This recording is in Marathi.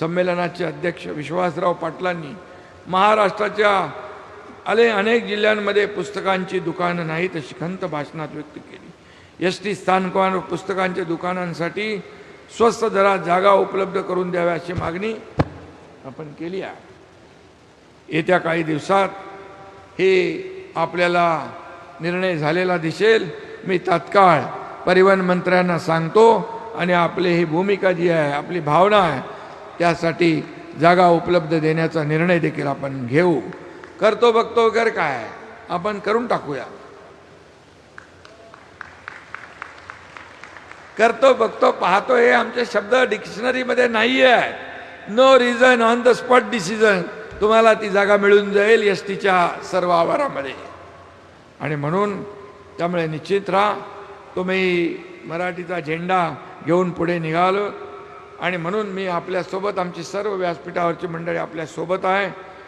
संमेलनाचे अध्यक्ष विश्वासराव पाटलांनी महाराष्ट्राच्या आले अनेक जिल्ह्यांमध्ये पुस्तकांची दुकानं नाहीत अशी खंत भाषणात व्यक्त केली. एस टी स्थानकांवर पुस्तकांच्या दुकानांसाठी स्वस्त दरात जागा उपलब्ध करून द्याव्या अशी मागणी आपण केली आहे. येत्या काही दिवसात हे आपल्याला निर्णय झालेला दिसेल. मी तात्काळ परिवहन मंत्र्यांना सांगतो आणि आपली ही भूमिका जी आहे आपली भावना आहे त्यासाठी जागा उपलब्ध देण्याचा निर्णय देखील आपण घेऊ. करतो बघतो वगैरे काय आपण करून टाकूया. करतो बघतो पाहतो हे आमचे शब्द डिक्शनरीमध्ये नाही आहे no reason on the spot decision तुम्हाला ती जागा मिळून जाईल एस टीच्या सर्व आवारामध्ये. आणि म्हणून त्यामुळे निश्चित राहा. तुम्ही मराठीचा झेंडा घेऊन पुढे निघालो. आणि म्हणून मी आपल्यासोबत आमची सर्व व्यासपीठावरची मंडळी आपल्यासोबत आहे.